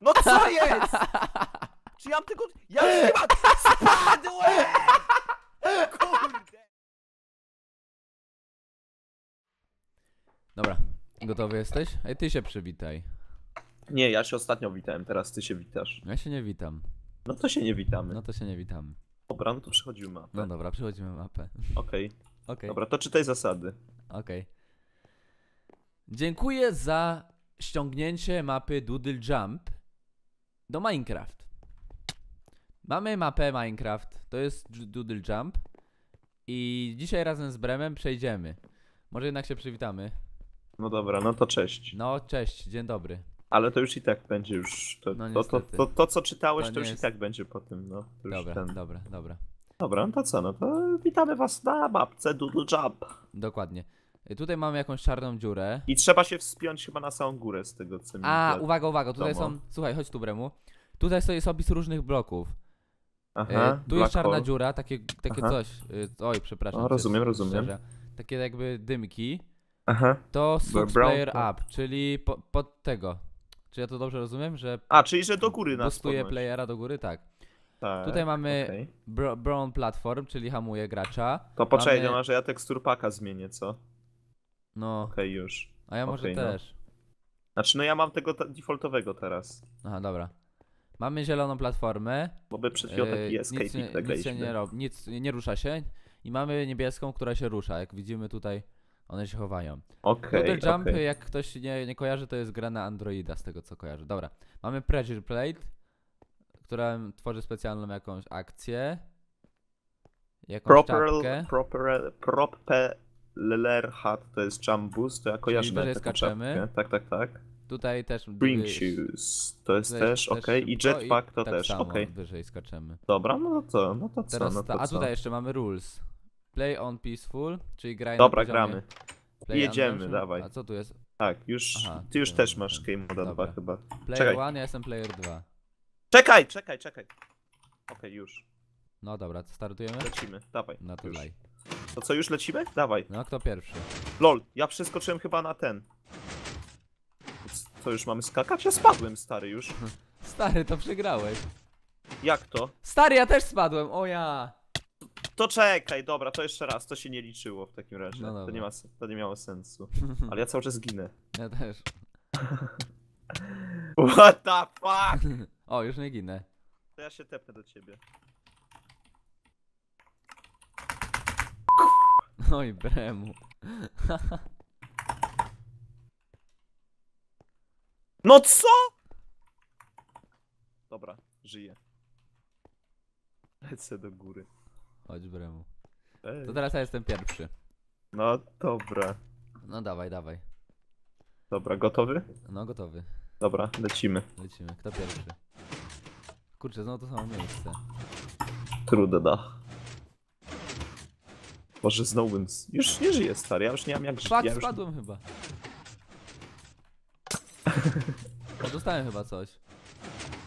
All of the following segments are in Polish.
No co jest? Czy ja mam tego... Ja już mam... Spadłem! Kurde! Dobra, gotowy jesteś? Ej, ty się przywitaj. Nie, ja się ostatnio witałem, teraz ty się witasz. Ja się nie witam. No to się nie witamy. No to się nie witamy. Dobra, no to przechodzimy mapę. No dobra, przechodzimy mapę. Okej, Okej, dobra, to czytaj zasady. okej. Dziękuję za ściągnięcie mapy Doodle Jump do Minecraft. Mamy mapę Minecraft, to jest Doodle Jump i dzisiaj razem z Bremem przejdziemy. Może jednak się przywitamy. No dobra, no to cześć. No, cześć, dzień dobry. Ale to już i tak będzie już. To, No to, to, to, to co czytałeś, To to, już nie i jest- tak będzie po tym, no. Dobra, ten. dobra, dobra. Dobra, no to co, no to witamy was na mapce Doodle Jump. Dokładnie. Tutaj mamy jakąś czarną dziurę. I trzeba się wspiąć chyba na samą górę z tego, co mi A, uwaga, uwaga, tutaj wiadomo. są. Słuchaj, chodź tu, Bremu. Tutaj jest opis różnych bloków. Aha, E, tu jest czarna hole. dziura, takie, takie Aha. coś. y, oj, przepraszam. O, cię rozumiem, rozumiem. szczerze. Takie jakby dymki. Aha. To brown player up, czyli po, pod tego. Czy ja to dobrze rozumiem, że A, czyli że do góry nas podnosi. playera do góry? Tak. Tak, Tutaj mamy bro, brown platform, czyli hamuje gracza. To poczekaj, mamy- no może ja teksturpaka zmienię, co? Okej, No, już. a ja może okej, no. też. Znaczy, no ja mam tego defaultowego teraz. Aha, dobra. Mamy zieloną platformę. Bo by przed chwilą e, taki nic, escape nie, tak nic się nie robi, nic nie rusza się. I mamy niebieską, która się rusza. Jak widzimy tutaj, one się chowają. Okej, Doodle Jump, okej. jak ktoś nie, nie kojarzy, to jest gra na Androida, z tego co kojarzy. Dobra. Mamy Pressure Plate, która tworzy specjalną jakąś akcję. Jakąś Proper, czapkę. proper, propeller hat to jest jump boost, to ja kojarzę taką skaczemy. czapkę. Tak, tak, tak. Tutaj też... Spring shoes to jest tutaj też okej. I jetpack to tak też samo okej. wyżej skaczemy. Dobra, no to, no to co, Teraz no ta, to a co. tutaj jeszcze mamy rules. Play on peaceful, czyli graj Dobra, na gramy. Jedziemy, dawaj. A co tu jest? Tak, już, Aha, ty już też masz Game Moda 2 dobra. chyba. Player Czekaj. 1, ja jestem player 2. Czekaj, czekaj, czekaj. Okej, już. No dobra, startujemy? Lecimy, dawaj. No to już. daj. To co, już lecimy? Dawaj. No kto pierwszy? Lol, ja przeskoczyłem chyba na ten. Co, już mamy skakać? Ja spadłem, stary, już. Stary, to przegrałeś. Jak to? Stary, ja też spadłem, o ja! To czekaj, dobra, to jeszcze raz, to się nie liczyło w takim razie. No to, nie ma, to nie miało sensu. Ale ja cały czas ginę. Ja też. What the fuck? O, już nie ginę. To ja się tepnę do ciebie. Oj, bremu. No co? Dobra, żyję. Lecę do góry. Chodź, bremu. Ej. To teraz ja jestem pierwszy. No dobra. No dawaj, dawaj. Dobra, gotowy? No gotowy. Dobra, lecimy. Lecimy. Kto pierwszy? Kurczę, znowu to samo miejsce. Trudno. Boże, znowu bym... Już nie żyję, stary, ja już nie mam jak żyć. Fuck, ja już... spadłem chyba. O, dostałem chyba coś.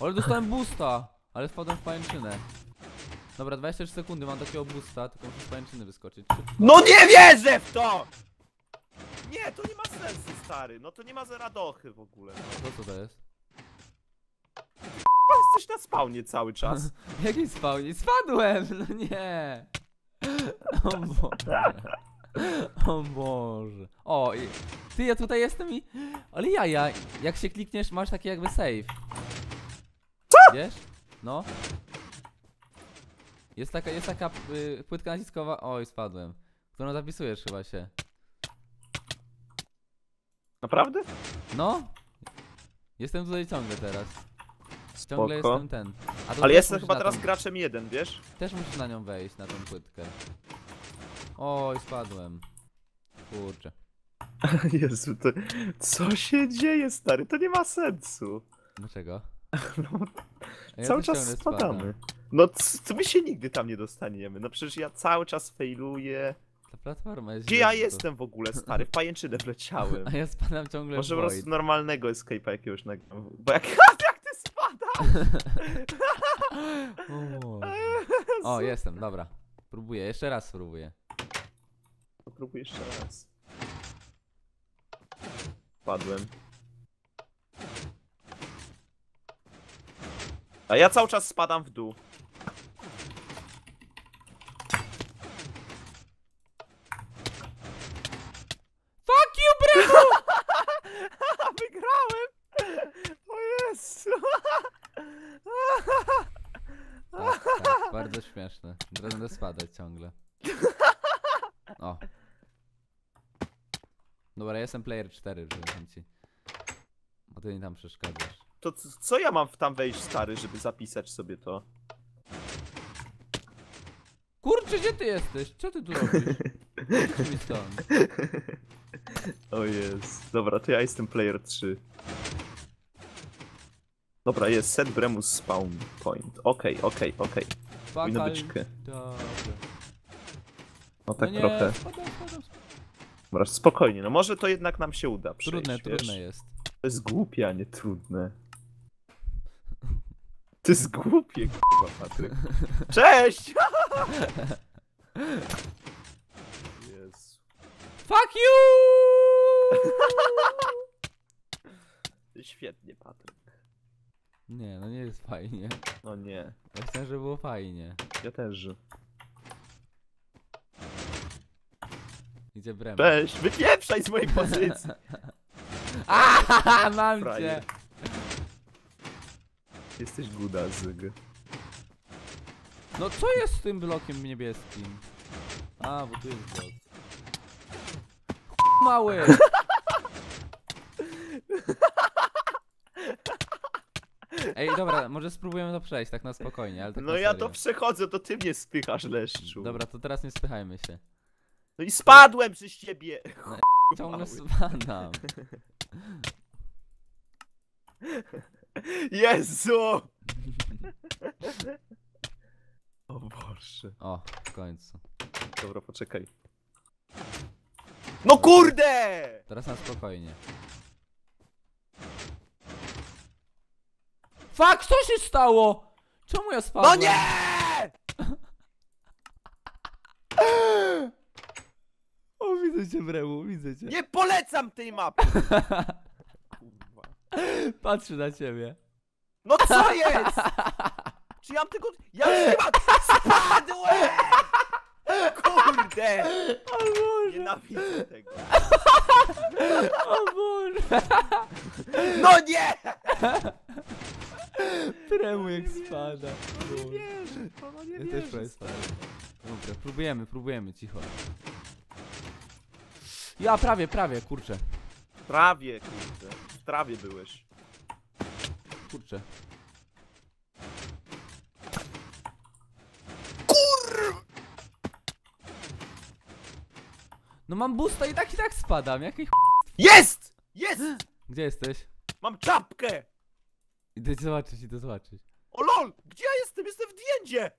Ale dostałem boosta! Ale wpadłem w pajęczynę. Dobra, 23 sekundy, mam takiego boosta, tylko muszę z pajęczyny wyskoczyć. Szybko. No nie wierzę w to! Nie, to nie ma sensu, stary. No to nie ma zeradochy w ogóle. No. To co to jest? Chyba jesteś na spawnie cały czas. Jaki spawnie? Spadłem! No nie! O Boże. O Boże. O, i... ty ja tutaj jestem i... Ale ja, ja, jak się klikniesz, masz taki jakby save. Co? Wiesz? No. Jest taka, jest taka y, płytka naciskowa, oj spadłem. Którą zapisujesz chyba się. Naprawdę? No. Jestem tutaj ciągle teraz. Ciągle Spoko. jestem ten. A to Ale też jestem musisz chyba na teraz tą- graczem jeden, wiesz? Też musisz na nią wejść, na tą płytkę. Oj, spadłem. Kurczę. Jezu, to... Co się dzieje, stary? To nie ma sensu. Dlaczego? No, ja cały też czas ciągle spadamy. spadam. No, c- co my się nigdy tam nie dostaniemy? No przecież ja cały czas failuję. Ta platforma jest Gdzie źle ja jestem w ogóle, stary? W pajęczynę wleciałem. A ja spadam ciągle Może w po void. prostu normalnego escape'a jakiegoś nagram. Bo jak? O, Boże. o, jestem, dobra. Próbuję, jeszcze raz spróbuję. Próbuję jeszcze raz. Padłem. A ja cały czas spadam w dół. Fuck you, Bremu! Wygrałem! O Jezu! Tak, tak, bardzo śmieszne. Będę spadać ciągle. O. Dobra, jestem player 4, żeby ci. Bo ty mi tam przeszkadzasz. To c- co ja mam w tam wejść, stary, żeby zapisać sobie to? Kurczę, gdzie ty jesteś? Co ty tu robisz? Idź mi stąd. O jest. Dobra, to ja jestem player 3. Dobra, jest set Bremus spawn point. Okej, okej, okej. Powinno być k. Dobra. No tak no nie, trochę. Spadam, spadam, spadam. Dobra, spokojnie, no może to jednak nam się uda przejść, Trudne, wiesz? trudne jest. To jest głupie, a nie trudne. To jest głupie, kurwa, Patryk. Cześć! Jezu. Fuck you! Świetnie, Patryk. Nie, no nie jest fajnie. No nie, Ja chciałem, żeby było fajnie. ja też. Gdzie Brem? Cześć, wypieprzaj z mojej pozycji. A, mam cię! Frajer. Jesteś guda, zyg. No co jest z tym blokiem niebieskim? A, bo tu jest blok. Mały! Ej, dobra, może spróbujemy to przejść tak na spokojnie, ale tak No na ja serio. to przechodzę, to ty mnie spychasz, leszczu. Dobra, to teraz nie spychajmy się. No i spadłem przez ciebie. Ciągle Mały. spadam. Jezu! O Boże. O, w końcu. Dobra, poczekaj. No kurde! Teraz na spokojnie. Fuck, co się stało? Czemu ja spadłem? No nie! O, widzę cię, Bremu, widzę cię. Nie polecam tej mapy! Kurwa. Patrzę na ciebie. No co jest? Czy ja mam tylko... Ja mam... Spadłem! Kurde! O Boże, Nienawidzę tego. o Boże. No nie! Bremu jak spada. Nie wierzę, to nie Ja też prawie spadłem. Dobra, próbujemy, próbujemy, cicho. Ja prawie, prawie, kurczę. W trawie, kurde. W trawie byłeś. Kurczę. No mam busta i tak i tak spadam, jakich Jest! Jest! Gdzie jesteś? Mam czapkę! Idę zobaczyć, idę zobaczyć. O lol! Gdzie ja jestem? Jestem w diendzie!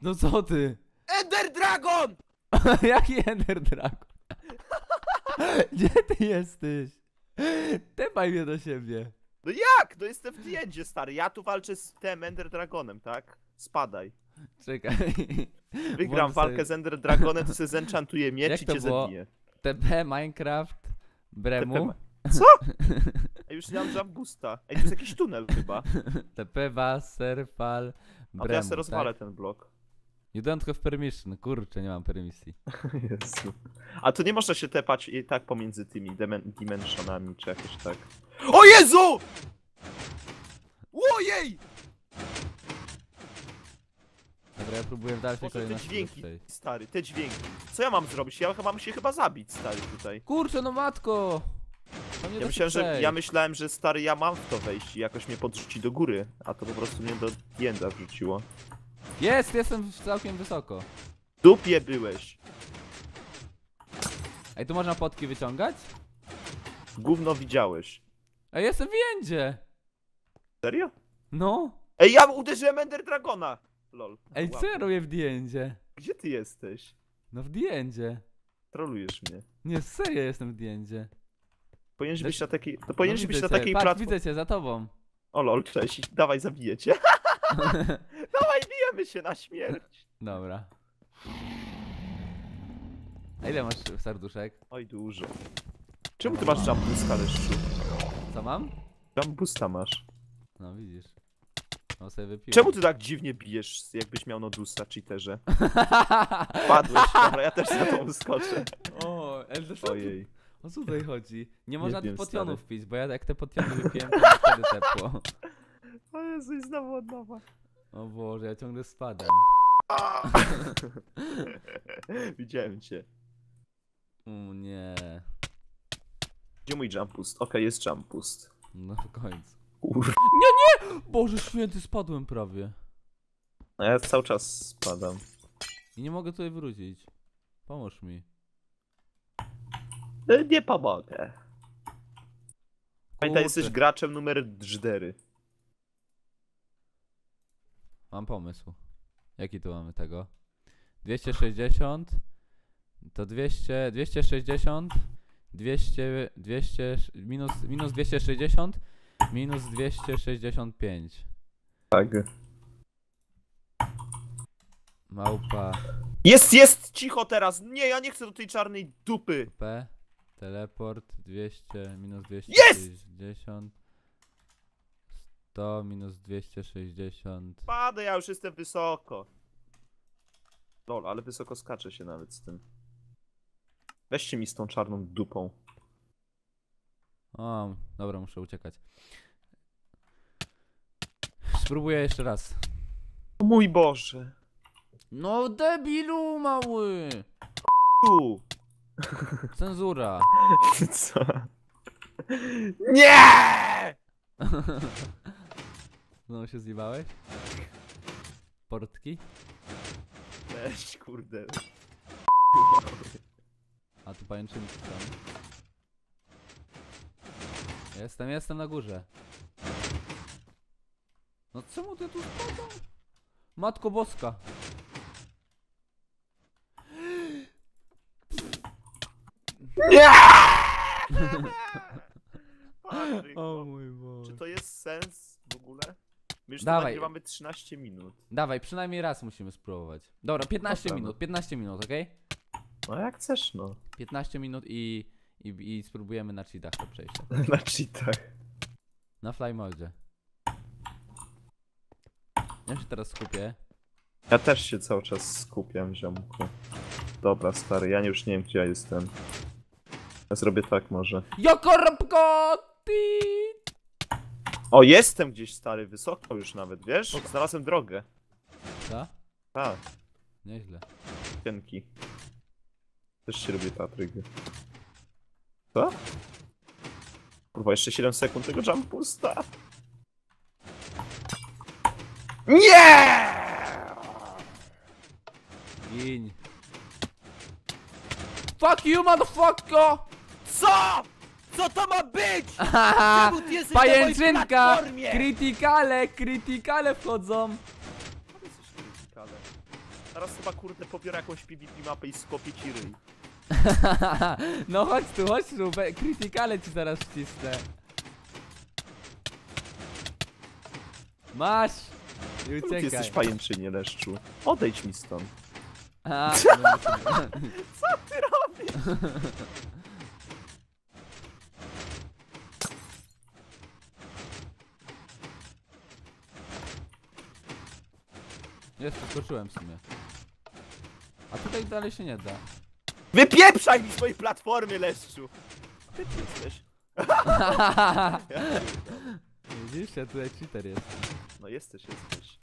No co ty? Ender Dragon! Jaki Ender Dragon? Gdzie ty jesteś? Tepaj mnie do siebie. No jak? No jestem w diendzie, stary. Ja tu walczę z tym Ender Dragonem, tak? Spadaj. Czekaj. Wygram walkę sobie z Ender Dragonem, to sobie zenchantuję miecz Jak i to cię było? TP Minecraft Bremu. Co? Już nie mam. Ej, tu jest jakiś tunel chyba. TP Wasserfall A to Bremu. ja sobie rozwalę tak? ten blok. You don't have permission. Kurczę, nie mam permisji. Jezu. A to nie można się tepać i tak pomiędzy tymi dimensionami, czy jakoś tak. O Jezu! Ojej! Dobra, ja próbuję w dalszej Boże, te kolejności dźwięki, przejść. stary, te dźwięki. Co ja mam zrobić? Ja chyba mam się chyba zabić, stary, tutaj. Kurczę, no matko! To nie Ja myślałem, że, ja myślałem, że stary, ja mam w to wejść i jakoś mnie podrzuci do góry, a to po prostu mnie do jęda wrzuciło. Jest, jestem całkiem wysoko. W dupie byłeś. Ej, tu można potki wyciągać? Gówno widziałeś. Ej, jestem w jędzie! Serio? No! Ej, ja uderzyłem Ender Dragona! Lol. Ej, co ja robię w D-Endzie? Gdzie ty jesteś? No w D-Endzie. Trolujesz mnie. Nie, serio jestem w D-Endzie. Powinieneś być na takiej. To No powinieneś widzę być na cię. takiej platformie. widzę cię, za tobą. O lol, cześć. Dawaj, zabiję cię. Dawaj, bijemy się na śmierć. Dobra. A ile masz serduszek? Oj, dużo. Czemu ty masz jump boosta, leszczu? Co mam? Jump boosta masz. No widzisz. No sobie wypiłem. Czemu ty tak dziwnie bijesz, jakbyś miał nodusa, cheaterze? Padłeś, dobra, ja też za tą skoczę. O, to Ojej. O co tutaj chodzi? Nie można tych potionów stary. pić, bo ja jak te potiony wypiłem, to mi wtedy tepło. O Jezu, i znowu od nowa. O Boże, ja ciągle spadam. Widziałem cię. O nie. Gdzie mój jump pust? Okej, jest jump pust. No w końcu. Kur... Boże święty, spadłem prawie. No ja cały czas spadam. I nie mogę tutaj wrócić. Pomóż mi. Nie pomogę. Pamiętaj, jesteś graczem numer 4. Mam pomysł. Jaki tu mamy tego? 260 to 200, 260 200, 200 minus, minus 260 minus 265 Tak. małpa Jest, jest! Cicho teraz! Nie, ja nie chcę do tej czarnej dupy! P teleport 200 minus Jest! 260 100 minus 260 Padę, ja już jestem wysoko. Lol, ale wysoko skacze się nawet z tym. Weźcie mi z tą czarną dupą. O, dobra, muszę uciekać. Spróbuję jeszcze raz. O mój Boże. No debilu mały! Tu. Cenzura. Co? Nie! Znowu się zjebałeś? Portki? Weź, kurde. A tu pajęczynki są. Jestem, jestem na górze. No czemu ty tu spadam? Matko Boska. Nie! Patryk, O no. mój Boże. Czy to jest sens w ogóle? My już Dawaj. tu nagrywamy 13 minut. Dawaj, przynajmniej raz musimy spróbować. Dobra, 15 Dobra, no. minut, 15 minut, okej? No jak chcesz, no. 15 minut i, i, i spróbujemy na cheatach to przejść. Na cheatach. Na fly modzie. Ja się teraz skupię. Ja też się cały czas skupiam, ziomku. Dobra, stary, ja już nie wiem, gdzie ja jestem. Ja zrobię tak może. Jokorbko! O, jestem gdzieś, stary, wysoko już nawet, wiesz? Znalazłem drogę. Co? Tak, Nieźle. cienki. Też się robię Patryk. Co? Kurwa, jeszcze 7 sekund tego jump pusta. Nie! Gin. Fuck you, motherfucker! Co? Co to ma być? Haha, Czemu ty jesteś na mojej Pajęczynka! platformie? Krytykale, krytykale wchodzą. Teraz chyba kurde pobiorę jakąś PvP mapę i skopię ci ryj. no chodź tu, chodź tu, be- krytykale ci zaraz wcisnę. Masz! I Czemu ty uciekaj. jesteś pajęczynie, leszczu? Odejdź mi stąd. A, no, Co ty robisz? Jest, przeskoczyłem w sumie. A tutaj dalej się nie da. Wypieprzaj mi z mojej platformy, leszczu! Ty jesteś. Widzisz, ja tutaj cheater jest. no jesteś, jesteś.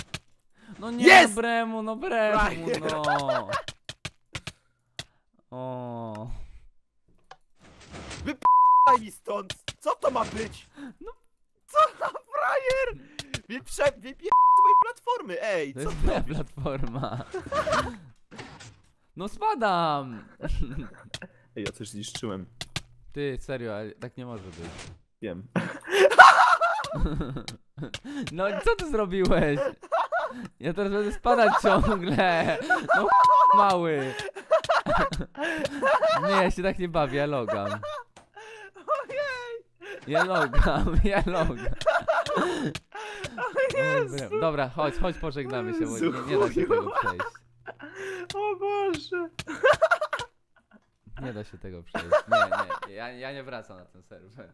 No nie, Jest! no bremu, no bremu, no. O. Daj mi stąd! Co to ma być? No. Co za frajer? Wyprze... Wypie... z mojej platformy, ej! To Co jest ty moja platforma. No spadam! Ej, ja coś zniszczyłem. Ty, serio, ale tak nie może być. Wiem. No co ty zrobiłeś? Ja teraz będę spadać ciągle. No mały. Nie, ja się tak nie bawię, ja logam. Ojej! Ja logam, ja logam. Jezu. Dobra, chodź, chodź pożegnamy się, bo Jezu, nie, nie da się chuju. tego przejść. O Boże! Nie da się tego przejść. Nie, nie, ja, ja nie wracam na ten serwer.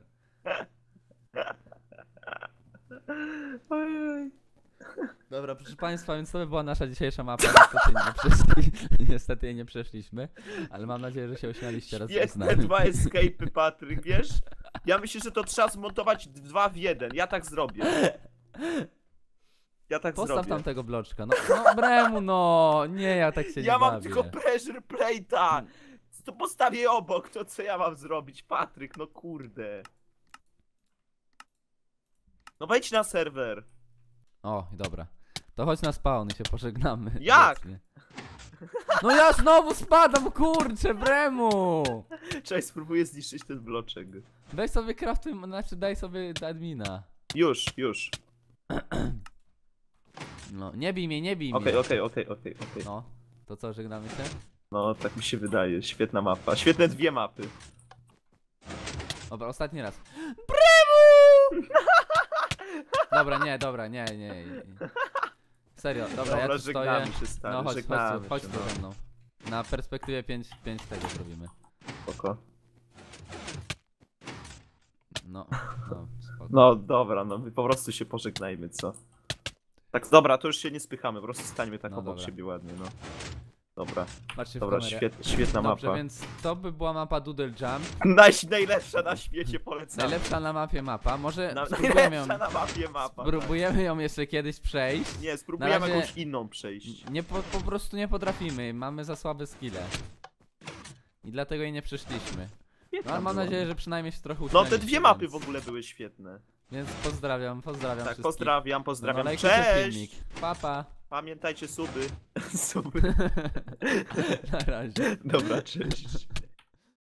Ojej. Dobra, proszę państwa, więc to by była nasza dzisiejsza mapa. Niestety nie, przeszli, niestety jej nie przeszliśmy, ale mam nadzieję, że się ośmialiście raz Świetne nami. dwa escape'y, Patryk, wiesz? Ja myślę, że to trzeba zmontować dwa w jeden. Ja tak zrobię. Ja tak Postaw zrobię. tam tego bloczka. No, no Bremu, no, nie, ja tak się Ja nie mam bawię. tylko pressure plate'a. To postawię obok, to co ja mam zrobić? Patryk, no kurde. No wejdź na serwer. O, dobra. To chodź na spawn i się pożegnamy. Jak? obecnie. No ja znowu spadam, kurczę, Bremu! Cześć, spróbuję zniszczyć ten bloczek. Daj sobie crafty, znaczy daj sobie admina. Już, już. No, nie bij mnie, nie bij Okej, mnie. okej, okej, okej, okej. No, to co, żegnamy się? No, tak mi się wydaje. Świetna mapa. Świetne dwie mapy. Dobra, ostatni raz. Bremu! Dobra, nie, dobra, nie, nie. nie. Serio, dobra, ja tu żegnamy stoję. się, stary, No chodź, żegnamy chodź, tu, chodź się, tu no. ze mną. Na perspektywie 5, 5 tego zrobimy. Spoko. No, no, spoko. No dobra, no my po prostu się pożegnajmy, co? Tak, dobra, to już się nie spychamy, po prostu stańmy tak No obok dobra. siebie ładnie, no. Dobra, Patrzcie dobra, świet, świetna Dobrze, mapa. więc to by była mapa Doodle Jump. Naj, najlepsza na świecie, polecam. Najlepsza na mapie mapa. Może Na, spróbujemy ją, najlepsza na mapie mapa. spróbujemy ją jeszcze kiedyś przejść. Nie, spróbujemy razie- jakąś inną przejść. Nie po, po prostu nie potrafimy, mamy za słabe skille. I dlatego jej nie przeszliśmy. No mam nadzieję, że przynajmniej się trochę No uczyliście, te dwie mapy więc, w ogóle były świetne. Więc pozdrawiam, pozdrawiam Tak, wszystkich. pozdrawiam, pozdrawiam. Lajkujcie Cześć! filmik. Pa, pa. Pamiętajcie suby. suby. Na razie. Dobra, cześć.